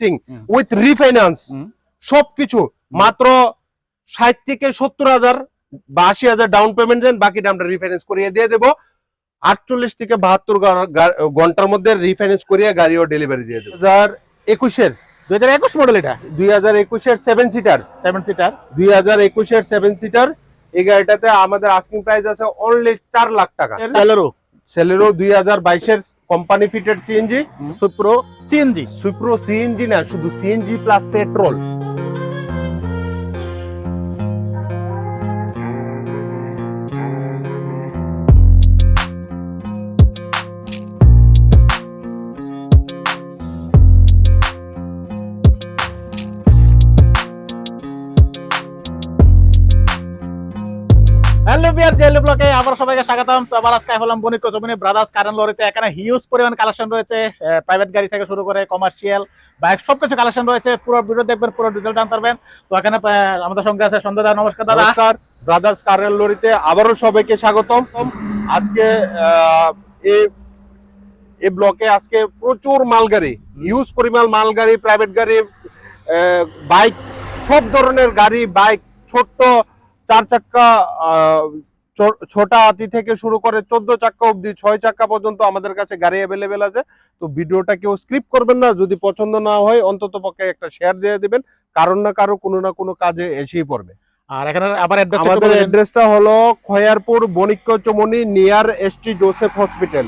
Servicing with refinance সবকিছু। মাত্র ষাট থেকে সত্তর হাজার বা আশি হাজার ডাউন পেমেন্ট দেন বাকিটা আমরা রিফাইন্যান্স করিয়ে দিয়ে দেবো। আটচল্লিশ থেকে বাহাত্তর ঘণ্টার মধ্যে রিফাইন্যান্স করিয়ে গাড়িও ডেলিভারি দিয়ে দেবো। হাজার একুশের। দুই হাজার একুশ মডেল এটা? দুই হাজার একুশের সেভেন সিটার সেভেন সিটার দুই হাজার একুশের সেভেন সিটার এই গাড়িটাতে আমাদের আস্কিং প্রাইস আছে অনলি চার লাখ টাকা। সেলেরো সেলেরো দুই হাজার বাইশের company fitted CNG Supro CNG Supro CNG না শুধু সিএনজি প্লাস পেট্রোল ব্লকে আবার সবাইকে স্বাগতম। তো আবার আজকে হলাম বণিক জমিনে ব্রাদার্স কারেন্ট লরিতে। এখানে হিউজ পরিমাণ কালেকশন রয়েছে প্রাইভেট গাড়ি থেকে শুরু করে কমার্শিয়াল বাইক সবকিছু কালেকশন রয়েছে। পুরো ভিডিও দেখবেন, পুরো ডিটেল জানতে পারবেন। তো এখানে আমাদের সঙ্গে আছে সন্ধ্যা দা, নমস্কার দাদা। নমস্কার ব্রাদার্স কারের লরিতে আবারও সবাইকে স্বাগতম। আজকে এই এই ব্লকে আজকে প্রচুর মালগাড়ি হিউজ পরিমাণ মালগাড়ি প্রাইভেট গাড়ি বাইক সব ধরনের গাড়ি বাইক ছোট্ট চার ছো- ছোটা হাতি থেকে শুরু করে চোদ্দ চাক্কা অবধি ছয় চাক্কা পর্যন্ত আমাদের কাছে গাড়ি অ্যাভেলেবেল আছে। তো ভিডিওটা কেউ স্ক্রিপ করবেন না যদি পছন্দ না হয় অন্তত পক্ষে একটা শেয়ার দিয়ে দিবেন কারণ না কারও কোনো না কোনো কাজে এসেই পড়বে। আর এখানে আবার আমাদের অ্যাড্রেসটা হলো Khayarpur Banikya chimney near ST Joseph hospital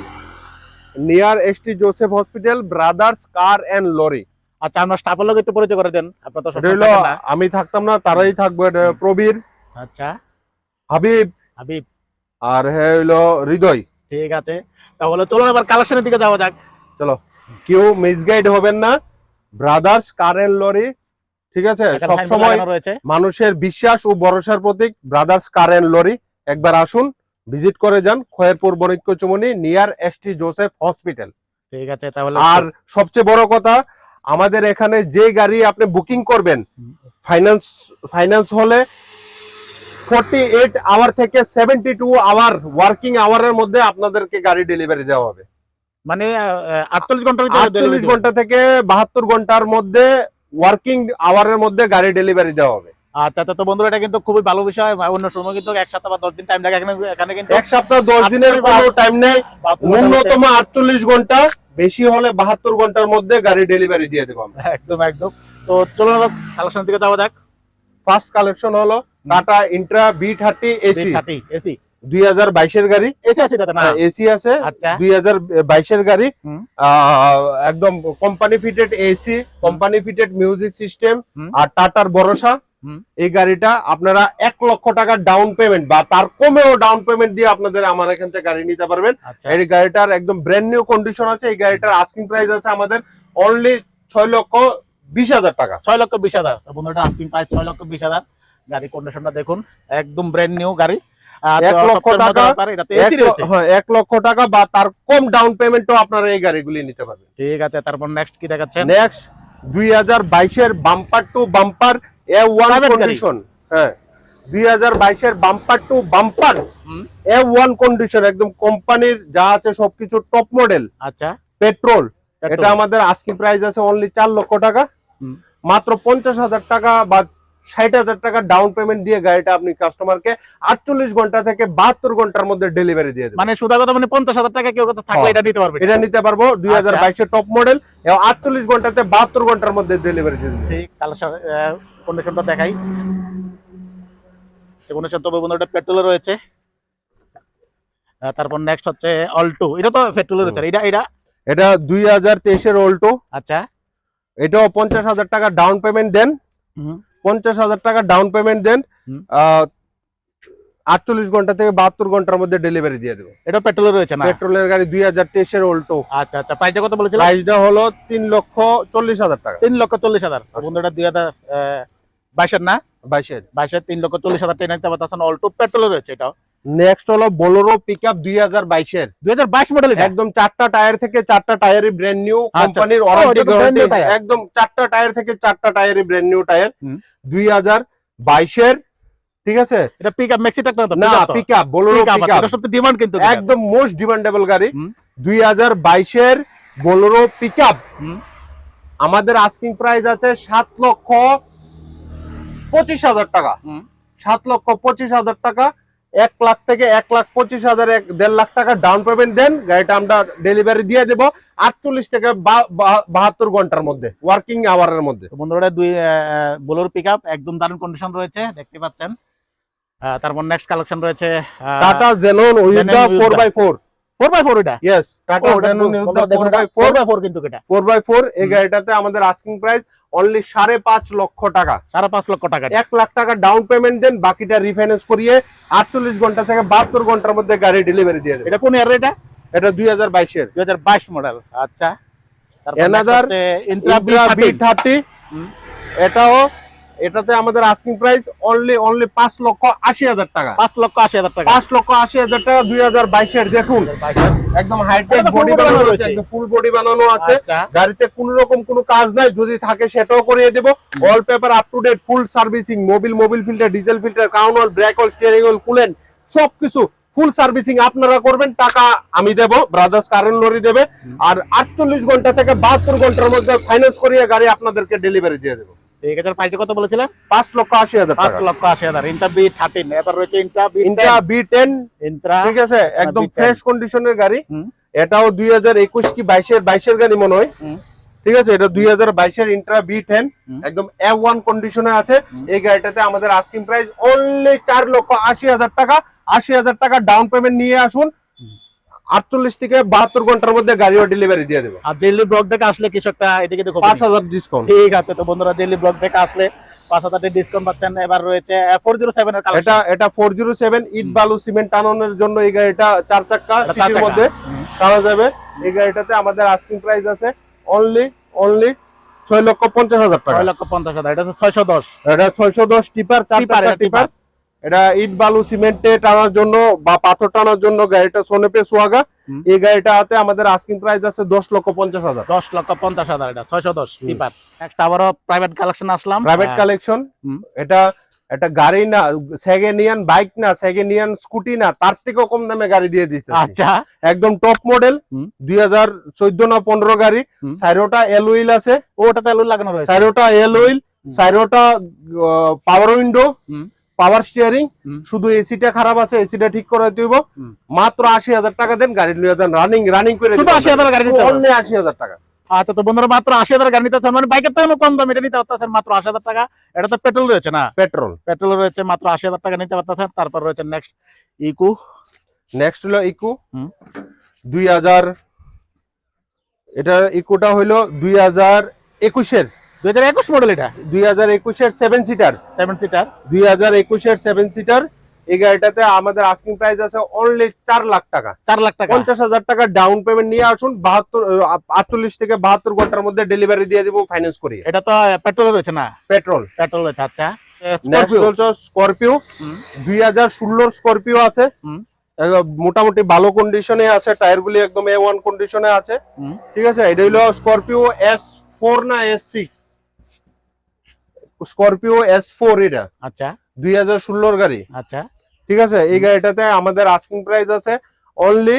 near ST Joseph hospital Brothers Car and Lorry আচ্ছা আপনার স্টাফের লোক একটু পরিচয় করে দেন। আপনার তো। আমি থাকতাম না তারাই থাকবে প্রবীর। আচ্ছা। হাবিব হাবিব। আর হ্যাঁ হইল হৃদয়। ঠিক আছে। তাহলে চলুন এবার কালেকশনের দিকে যাওয়া যাক। চলো। কেউ মিসগাইড হবেন না। ব্রাদার্স কার এন্ড লরি ঠিক আছে? এখানে সব সময় মানুষের বিশ্বাস ও ভরসার প্রতীক ব্রাদার্স কার এন্ড লরি একবার আসুন ভিজিট করে যান Khayerpur Banikya chimney near ST Joseph hospital ঠিক আছে তাহলে আর সবচেয়ে বড় কথা আমাদের এখানে যে গাড়ি আপনি বুকিং করবেন ফাইন্যান্স ফাইন্যান্স হলে ফর্টি এইট আওয়ার থেকে সেভেন্টি টু আওয়ার ওয়ার্কিং আওয়ারের মধ্যে আপনাদেরকে গাড়ি ডেলিভারি দেওয়া হবে। মানে আটচল্লিশ ভিতরে আটচল্লিশ ঘণ্টা থেকে বাহাত্তর ঘণ্টার মধ্যে ওয়ার্কিং আওয়ারের মধ্যে গাড়ি ডেলিভারি দেওয়া হবে। আচ্ছা আচ্ছা তো বন্ধুরা এটা কিন্তু খুবই ভালো বিষয়। অন্য সময় কিন্তু এক সপ্তাহ বা দশ দিন টাইম লাগে। এখানে কিন্তু এক সপ্তাহ দশ দিনের কোনো টাইম নেই। ন্যূনতম আটচল্লিশ ঘণ্টা বেশি হলে বাহাত্তর ঘণ্টার মধ্যে গাড়ি ডেলিভারি দিয়ে দেবো একদম একদম। তো চলুন কালেকশন দিকে যাওয়া যাক। ফার্স্ট কালেকশন হলো Tata Intra V thirty AC AC দুই হাজার বাইশের গাড়ি। এসি আছে না এসি আছে। আচ্ছা। দুই হাজার বাইশের গাড়ি। একদম company fitted AC company fitted music system আর টাটার ভরসা। এই গাড়িটা আপনারা এক লক্ষ টাকার ডাউন পেমেন্ট বা তার কমেও ডাউন পেমেন্ট দিয়ে আপনাদের আমার এখান থেকে গাড়ি নিতে পারবেন। আচ্ছা। এই গাড়িটার একদম ব্র্যান্ড নিউ কন্ডিশন আছে। এই গাড়িটার আস্কিং প্রাইস আছে আমাদের অনলি ছয় লক্ষ বিশ হাজার টাকা। ছয় লক্ষ বিশ হাজার। তো বন্ধুরা আস্কিং প্রাইস ছয় লক্ষ বিশ হাজার। গাড়ি কন্ডিশনটা দেখুন একদম ব্র্যান্ড নিউ গাড়ি। এক লক্ষ টাকা, এক এসি ল- রয়েছে। হ্যাঁ, এক লক্ষ টাকা বা তার কম ডাউন পেমেন্টও আপনারা এই গাড়িগুলি নিতে পারবেন। ঠিক আছে তারপর নেক্সট কি দেখাচ্ছেন? নেক্সট দুই হাজার বাইশের bumper to bumper A one condition হ্যাঁ দুই হাজার বাইশের bumper to bumper. A one condition একদম কোম্পানির যা আছে সবকিছু টপ মডেল আচ্ছা। পেট্রোল এটা আমাদের আজকে প্রাইস আছে অনলি চার লক্ষ টাকা। মাত্র পঞ্চাশ হাজার টাকা বা ষাট হাজার টাকা ডাউন পেমেন্ট দিয়ে গাড়িটা আপনি কাস্টমারকে আটচল্লিশ ঘণ্টা থেকে বাহাত্তর ঘণ্টার মধ্যে ডেলিভারি দিয়ে দেবেন। মানে সুদা কথা মানে পঞ্চাশ হাজার টাকা কেউ কথা থাকলে হ্যাঁ। এটা নিতে পারবে। এটা নিতে পারব দুই হাজার বাইশের টপ মডেল এবং আটচল্লিশ ঘন্টাতে বাহাত্তর ঘণ্টার মধ্যে ডেলিভারি দিয়ে দেবেন। ঠিক কালেকশন কন্ডিশনটা দেখাই। কন্ডিশন তবে বন্ধুরা পেট্রোলে রয়েছে। তারপর নেক্সট হচ্ছে অল্টো এটা তো পেট্রোলে রয়েছে। এটা এটা? এটা দুই হাজার তেইশের অল্টো আচ্ছা। এটাও পঞ্চাশ হাজার টাকা ডাউন পেমেন্ট দেন। পঞ্চাশ হাজার টাকা ডাউন পেমেন্ট দেন। আটচল্লিশ ঘণ্টা থেকে বাহাত্তর ঘণ্টার মধ্যে ডেলিভারি দিয়ে দেবো। এটা পেট্রোলে রয়েছে না? পেট্রোলের গাড়ি দুই হাজার তেইশের অল্টো আচ্ছা আচ্ছা প্রাইসটা কত বলেছিলাম প্রাইসটা হলো তিন লক্ষ চল্লিশ হাজার টাকা। তিন লক্ষ চল্লিশ হাজার। বন্ধুরা দুই হাজার বাইশের না? বাইশের। বাইশের তিন লক্ষ চল্লিশ হাজার টাকা নিতে পারতেছেন অল্টো পেট্রোলে রয়েছে এটাও। নেক্সট হলো বোলোরো পিক আপ দুই হাজার বাইশের। দুই হাজার বাইশ মডেল একদম চারটা টায়ার থেকে চারটা টায়ারই ব্র্যান্ড নিউ কোম্পানির ওয়ারেন্টি। একদম চারটা টায়ার থেকে চারটা টায়ারই ব্র্যান্ড নিউ টায়ার হুম। দুই হাজার বাইশের ঠিক আছে? এটা পিক আপ মেক্সি না তো? না pickup তো? Pickup Bolero Pick up, pickup এটা সবচেয়ে ডিমান্ড কিন্তু একদম মোস্ট ডিমান্ডেবল গাড়ি। হুম। দুই হাজার বাইশের বোলোরো পিক আপ হুম। আমাদের আস্কিং প্রাইস আছে সাত লক্ষ পঁচিশ হাজার টাকা। সাত লক্ষ পঁচিশ হাজার টাকা। এক লাখ থেকে এক লাখ পঁচিশ হাজার এক দেড় লাখ টাকা ডাউন পেমেন্ট দেন গাড়িটা আমরা ডেলিভারি দিয়ে দেবো আটচল্লিশ থেকে বাহাত্তর ঘণ্টার মধ্যে ওয়ার্কিং আওয়ারের মধ্যে। বন্ধুরা দুই বোলোর পিক আপ একদম দারুণ কন্ডিশন রয়েছে দেখতে পাচ্ছেন। তারপর নেক্সট কালেকশন রয়েছে Tata Xenon with four by four four by four এটা? Yes Tata Xenon with the four by four four by four কিন্তু এটা। ফোর বাই ফোর এই গাড়িটাতে আমাদের আস্কিং প্রাইস অনলি সাড়ে পাঁচ লক্ষ টাকা। সাড়ে পাঁচ লক্ষ টাকা এক লাখ টাকা ডাউন পেমেন্ট দেন বাকিটা রিফাইন্যান্স করিয়ে আটচল্লিশ ঘণ্টা থেকে বাহাত্তর ঘণ্টার মধ্যে গাড়ি ডেলিভারি দিয়ে দেবে। এটা কোন ইয়ার এটা? এটা দুই হাজার বাইশের দুই হাজার বাইশ মডেল আচ্ছা। ইন্ট্রা থার্টি হুম। এটাও এটাতে আমাদের আস্কিং প্রাইস অনলি অনলি পাঁচ লক্ষ আশি হাজার টাকা। পাঁচ লক্ষ আশি হাজার টাকা। পাঁচ লক্ষ আশি হাজার টাকা দুই হাজার বাইশের দেখুন। একদম হাইটেক বডি বানানো আছে। একদম ফুল বডি বানানো আছে। গাড়িতে কোন রকম কোনো কাজ নাই যদি থাকে সেটাও করিয়ে দেবো। All paper up to date full servicing Mobil Mobil filter diesel filter crown oil brake oil steering oil coolant সবকিছু ফুল সার্ভিসিং আপনারা করবেন। টাকা আমি দেব ব্রাদার্স কারেন্ট লরি দেবে। আর আটচল্লিশ ঘণ্টা থেকে বাহাত্তর ঘণ্টার মধ্যে ফাইন্যান্স করিয়ে গাড়ি আপনাদেরকে ডেলিভারি দিয়ে দেবো। ঠিক আছে প্রাইসটা কত বলেছিলেন? পাঁচ লক্ষ আশি হাজার পাঁচ লক্ষ আশি হাজার। ইন্ট্রা বি থার্টিন এবার রয়েছে Intra V India V ten Intra ঠিক আছে একদম ফ্রেশ কন্ডিশনের গাড়ি। এটাও দুই হাজার একুশ কি বাইশের বাইশের গাড়ি মনে হয়? ঠিক আছে এটা দুই হাজার বাইশের ইন্ট্রা বি টেন একদম ওয়ান কন্ডিশনে আছে। এই গাড়িটাতে আমাদের আস্কিং প্রাইস অনলি চার লক্ষ আশি হাজার টাকা। আশি হাজার টাকা ডাউন পেমেন্ট নিয়ে আসুন। আটচল্লিশ থেকে বাহাত্তর ঘণ্টার মধ্যে গাড়িও ডেলিভারি দিয়ে দেবে। আর দিল্লি ব্লক থেকে আসলে কিছু একটা এদিকে দেখো। পাঁচ হাজার ডিসকাউন্ট ঠিক আছে তো বন্ধুরা দিল্লি ব্লক থেকে আসলে পাঁচ হাজার ডিসকাউন্ট পাচ্ছেন। এবার রয়েছে ফোর জিরো সেভেন এটা এটা ফোর জিরো সেভেন ইট বালু সিমেন্ট টানানোর জন্য এই গাড়িটা চার চাক্কা সিটির মধ্যে টানা যাবে। এই গাড়িটাতে আমাদের আস্কিং প্রাইস আছে অনলি অনলি ছয় লক্ষ পঞ্চাশ হাজার টাকা। ছয় লক্ষ পঞ্চাশ হাজার এটা ছয়শো দশ। এটা ছয়শো দশ টিপার চার টিপার, এটা ইট বালু সিমেন্টে টানার জন্য বা পাথর টানার জন্য গাড়িটা সোনেপে সোয়াগা। এই গাড়িটাতে আমাদের আস্কিং প্রাইস আছে দশ লক্ষ পঞ্চাশ হাজার। দশ লক্ষ পঞ্চাশ হাজার এটা ছয়শো দশ। টিপার। নেক্সট আবারও প্রাইভেট কালেকশন আসলাম। প্রাইভেট কালেকশন এটা এটা গাড়ি না সেকেন্ডিয়ান বাইক না সেকেন্ডিয়ান স্কুটি না তার থেকেও কম দামে গাড়ি দিয়ে দিচ্ছে আচ্ছা। একদম টপ মডেল দুই হাজার চোদ্দ না পনেরো গাড়ি। সাইরোটা এল উইল আছে। ওটা তেল লাগানো রয়েছে। সাইরোটা এল উইল। সাইরোটা পাওয়ার উইন্ডো। পাওয়ার স্টিয়ারিং শুধু এসিটা খারাপ আছে এসিটা ঠিক করে দিব মাত্র আশি হাজার টাকা দেন গাড়ি নিয়ে যান রানিং রানিং করে শুধু আশি হাজার গাড়ি আশি হাজার টাকা। আচ্ছা তো বন্ধুরা মাত্র আশি হাজার গাড়ি নিতে মানে বাইকের থেকে কম দাম এটা নিতে পারতেছেন মাত্র আশি হাজার টাকা। এটা তো পেট্রোল রয়েছে না? পেট্রোল পেট্রোল রয়েছে মাত্র আশি হাজার টাকা নিতে পারতেছেন। তারপর রয়েছে নেক্সট ইকু নেক্সট হলো ইকু। দুই হাজার এটা ইকুটা হইল দুই হাজার একুশের। দুই হাজার একুশ মডেল এটা? দুই হাজার একুশের সেভেন সিটার সেভেন সিটার দুই হাজার একুশের সেভেন সিটার এই গাড়িটাতে আমাদের আস্কিং প্রাইস আছে অনলি চার লাখ টাকা। চার লাখ টাকা। পঞ্চাশ হাজার টাকা ডাউন পেমেন্ট নিয়ে আসুন বাহাত্তর আটচল্লিশ থেকে বাহাত্তর ঘণ্টার মধ্যে ডেলিভারি দিয়ে দিব ফাইন্যান্স করিয়ে এটা তো পেট্রোল রয়েছে না? পেট্রোল পেট্রোল রয়েছে আচ্ছা। স্করপিও। দুই হাজার ষোলোর স্করপিও আছে। মোটামুটি ভালো কন্ডিশনে আছে টায়ার গুলি একদম এ ওয়ান কন্ডিশনে আছে। ঠিক আছে? এটা হইল স্করপিও এস ফোর না S six Scorpio S four এটা। আচ্ছা। দুই হাজার ষোলোর গাড়ি। আচ্ছা। ঠিক আছে? এই গাড়িটাতে আমাদের আস্কিং প্রাইস আছে অনলি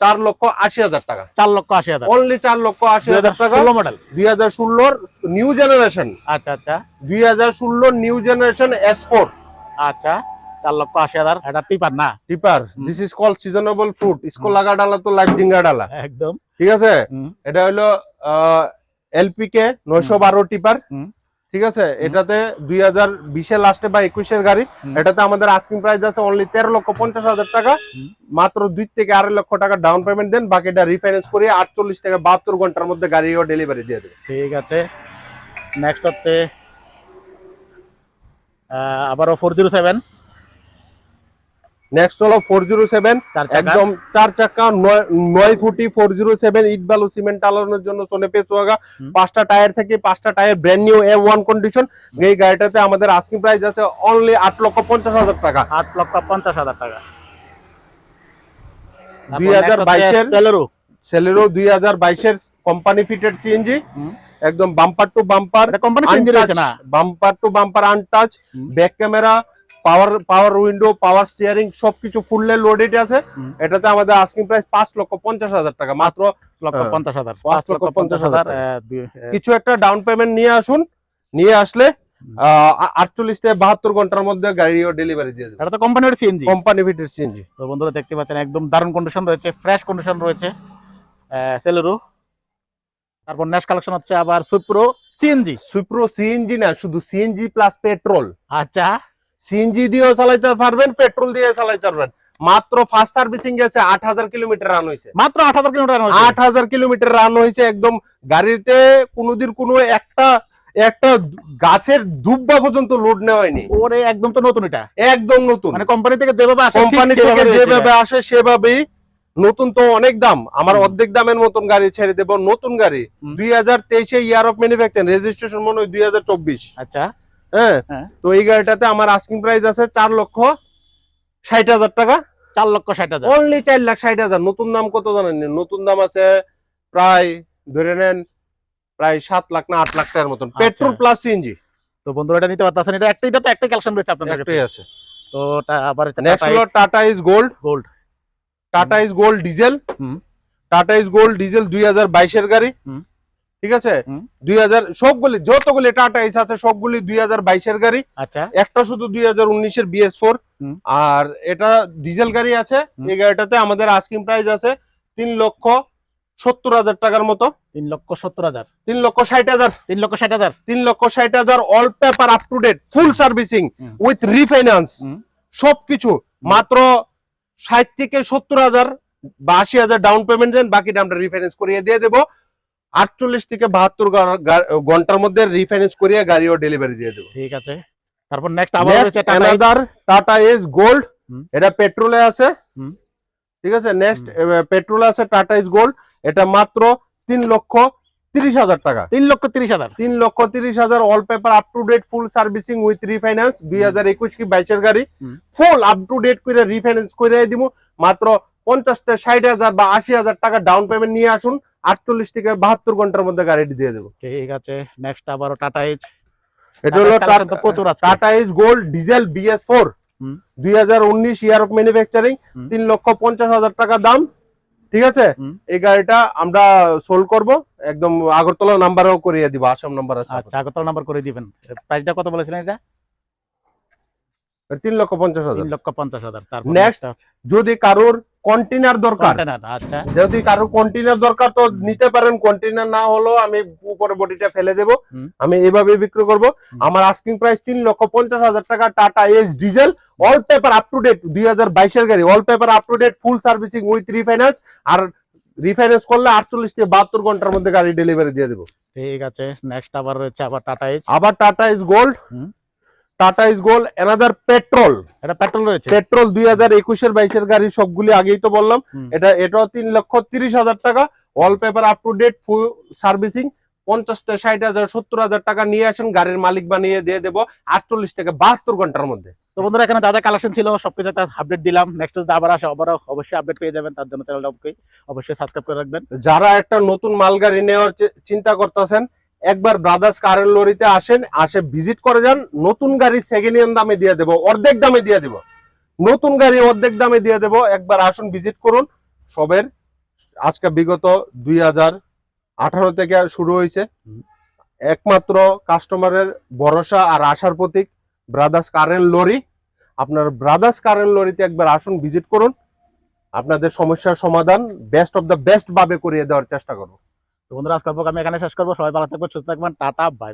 চার লক্ষ আশি হাজার টাকা। চার লক্ষ আশি হাজার। অনলি চার লক্ষ আশি হাজার টাকা। মডেল দুই হাজার ষোলোর নিউ জেনারেশন আচ্ছা আচ্ছা। দুই হাজার ষোলোর নিউ জেনারেশন এস ফোর আচ্ছা। চার লক্ষ আশি হাজার। এটা টিপার না? Tipper. This is call seasonable fruit IISCO লাগা ডালা তো লাইফ জিঙ্গা ডালা একদম। ঠিক আছে। এটা হলো এলপি কে নয়শো বারো টিপার। ঠিক আছে? এটাতে দুই হাজার বিশের লাস্টে বা একুশের গাড়ি। এটাতে আমাদের আস্কিং প্রাইস আছে অনলি তেরো লক্ষ পঞ্চাশ হাজার টাকা। মাত্র দুই থেকে আড়াই লক্ষ টাকা ডাউন পেমেন্ট দেন বাকিটা রিফাইন্যান্স করে আটচল্লিশ থেকে বাহাত্তর ঘণ্টার মধ্যে গাড়িও ডেলিভারি দিয়ে দেবে। ঠিক আছে। নেক্সট হচ্ছে আবারও ফোর জিরো সেভেন নেক্সট হলো ফোর জিরো সেভেন একদম চার চাকা নয়- ফুটি ফোর জিরো সেভেন ইট বালু সিমেন্ট টালানোর জন্য সোনে পেচুয়াগা পাঁচটা টায়ার থেকে পাঁচটা tyre brand new A one condition এই গাড়িটাতে আমাদের আস্কিং প্রাইস আছে অনলি আট লক্ষ পঞ্চাশ হাজার টাকা। আট লক্ষ পঞ্চাশ হাজার টাকা। দুই হাজার বাইশের সেলেরো সেলেরো দুই হাজার বাইশের কোম্পানি ফিটেড সিএনজি। একদম bumper to bumper company bumper to bumper untouch. Back camera power power window power steering সবকিছু ফুললে লোডেড আছে। এটাতে আমাদের আস্কিং প্রাইস পাঁচ লক্ষ পঞ্চাশ হাজার টাকা মাত্র লক্ষ। পঞ্চাশ হাজার পাঁচ লক্ষ পঞ্চাশ হাজার কিছু একটা ডাউন পেমেন্ট নিয়ে আসুন নিয়ে আসলে আটচল্লিশ থেকে বাহাত্তর ঘণ্টার মধ্যে গাড়িও ডেলিভারি দিয়ে দেবে। এটা তো কোম্পানির সিএনজি কোম্পানি ফিটের সিএনজি তো বন্ধুরা দেখতে পাচ্ছেন একদম দারুণ কন্ডিশন রয়েছে ফ্রেশ কন্ডিশন রয়েছে সেলেরু তারপর কালেকশন হচ্ছে আবার সুপ্রো সিএনজি সুপ্রো সিএনজি না শুধু সিএনজি প্লাস পেট্রোল আচ্ছা। সিএনজি দিয়েও চালাইতে পারবেন পেট্রোল দিয়ে চালাইতে পারবেন। মাত্র ফার্স্ট সার্ভিসিং গেছে আট হাজার কিলোমিটার রান হয়েছে মাত্র আট হাজার কিলোমিটার আট হাজার কিলোমিটার রান হয়েছে একদম গাড়িতে কোনোদিন কোনো একটা একটা গাছের দুব্বা পর্যন্ত লোড নেওয়া হয়নি। ওরে একদম তো নতুন এটা। একদম নতুন। মানে কোম্পানি থেকে যেভাবে আসে কোম্পানি থেকে যেভাবে আসে সেভাবেই নতুন তো অনেক দাম। আমার অর্ধেক দামের মতন গাড়ি ছেড়ে দেবো নতুন গাড়ি। দুই হাজার তেইশে ইয়ার অফ ম্যানুফ্যাকচার রেজিস্ট্রেশন মনে হয় দুই হাজার চব্বিশ। আচ্ছা। হ্যাঁ? হ্যাঁ। তো এই গাড়িটাতে আমার আস্কিং প্রাইস আছে চার লক্ষ ষাট হাজার টাকা। চার লক্ষ ষাট হাজার। অনলি চার লাখ ষাট হাজার। নতুন দাম কত জানেন? নতুন দাম আছে প্রায় ধরে নেন প্রায় সাত লাখ না আট লাখ টাকার মতন। পেট্রোল প্লাস সিএনজি তো বন্ধুরা এটা নিতে পারতেছেন? এটা একটাই তো একটাই কালেকশন রয়েছে আপনার কাছে। আছে। তো আবার নেক্সট হলো Tata Ace Gold Gold Tata Ace Gold diesel হুম। টাটা ইজ গোল্ড ডিজেল দুই হাজার বাইশের গাড়ি। হুম। ঠিক আছে? দুই হাজার সবগুলি যতগুলি টাটা ইস আছে সবগুলি দুই হাজার বাইশের গাড়ি। আচ্ছা। একটা শুধু দুই হাজার উনিশের বিএস ফোর আর এটা ডিজেল গাড়ি আছে। এই গাড়িটাতে আমাদের আস্কিং প্রাইস আছে তিন লক্ষ সত্তর হাজার টাকার মতো। তিন লক্ষ সত্তর হাজার। তিন লক্ষ ষাট হাজার। তিন লক্ষ ষাট হাজার। তিন লক্ষ ষাট হাজার all paper up to date full servicing with refinance সবকিছু মাত্র ষাট থেকে সত্তর হাজার বা আশি হাজার ডাউন পেমেন্ট দেন বাকিটা আমরা রিফাইন্যান্স করিয়ে দিয়ে দেবো। আটচল্লিশ থেকে বাহাত্তর ঘণ্টার মধ্যে রিফাইন্যান্স করিয়ে গাড়িও ডেলিভারি দিয়ে দেবো। ঠিক আছে। তারপর নেক্সট আবার রয়েছে টাটা এস গোল্ড এটা পেট্রোলে আছে। ঠিক আছে? নেক্সট পেট্রোল আছে টাটা এস গোল্ড এটা মাত্র তিন লক্ষ তিরিশ হাজার টাকা। তিন লক্ষ তিরিশ হাজার। তিন লক্ষ তিরিশ হাজার all paper up to date full servicing with refinance দুই হাজার একুশ কি বাইশের গাড়ি। ফুল আপ টু ডেট করে রিফাইন্যান্স করে দিব মাত্র পঞ্চাশ থেকে ষাট হাজার বা আশি হাজার টাকা ডাউন পেমেন্ট নিয়ে আসুন। আটচল্লিশ থেকে বাহাত্তর ঘণ্টার মধ্যে গাড়িটি দিয়ে দেবো। ঠিক আছে নেক্সট আবারও টাটা এইচ এটা হলো। Tata Ace Gold diesel BS four দুই হাজার উনিশ ইয়ার অফ ম্যানুফ্যাকচারিং তিন লক্ষ পঞ্চাশ হাজার টাকা দাম ঠিক আছে। এই গাড়িটা আমরা সোল্ড করব একদম আগরতলা নাম্বারও করিয়ে দিব আসাম নাম্বার আছে। আচ্ছা আগরতলা নাম্বার করে দিবেন। প্রাইসটা কত বলেছিলেন এটা? তিন লক্ষ পঞ্চাশ হাজার। তিন লক্ষ পঞ্চাশ হাজার Next. যদি কারোর কন্টেনার দরকার। আচ্ছা। যদি কারও কন্টেনার দরকার তো নিতে পারেন। কন্টেনার না হলেও আমি উপরে বডিটা ফেলে দেব। আমি এভাবে বিক্রি করব। আমার আস্কিং প্রাইস তিন লক্ষ পঞ্চাশ হাজার টাকা Tata Ace diesel all paper up to date দুই হাজার বাইশের গাড়ি all paper up to date full servicing with refinance R refinance করলে আটচল্লিশ থেকে বাহাত্তর ঘণ্টার মধ্যে গাড়ি ডেলিভারি দিয়ে দেবো। ঠিক আছে নেক্সট আবার রয়েছে আবার টাটা এইচ আবার Tata Ace Gold. Tata Ace Gold another petrol এটা পেট্রোল রয়েছে। পেট্রোল দুই হাজার একুশের বাইশের গাড়ি সবগুলি আগেই তো বললাম। এটা এটাও তিন লক্ষ তিরিশ হাজার টাকা। All paper up to date full servicing ষাট হাজার সত্তর হাজার টাকা নিয়ে আসেন গাড়ির মালিক বানিয়ে দিয়ে দেবো আটচল্লিশ থেকে বাহাত্তর ঘণ্টার মধ্যে। তো বন্ধুরা এখানে দাদা কালেকশন ছিল সবকিছু একটা আপডেট দিলাম। নেক্সট যদি আবার আসে আবার অবশ্যই আপডেট পেয়ে যাবেন। তার জন্য চ্যানেলটা অবশ্যই সাবস্ক্রাইব করে রাখবেন। যারা একটা নতুন মাল গাড়ি নেওয়ার চিন্তা করতেছেন একবার ব্রাদার্স কারের লরিতে আসেন আসে ভিজিট করে যান নতুন গাড়ি সেকেন্ড হ্যান্ড দামে দিয়ে দেবো অর্ধেক দামে দিয়ে দেবো। নতুন গাড়ি অর্ধেক দামে দিয়ে দেবো একবার আসুন ভিজিট করুন। সবের আজকে বিগত দুই হাজার আঠারো থেকে শুরু হয়েছে। একমাত্র কাস্টমারের ভরসা আর আশার প্রতীক ব্রাদার্স কারেন্ট লরি। আপনার ব্রাদার্স কারেন্ট লরিতে একবার আসুন ভিজিট করুন। আপনাদের সমস্যার সমাধান বেস্ট অফ দ্য বেস্ট ভাবে করিয়ে দেওয়ার চেষ্টা করব। তো বন্ধুরা আজকে আমি এখানে শেষ করব। সবাই ভালো থাকবেন সুস্থ থাকবেন। Tata bye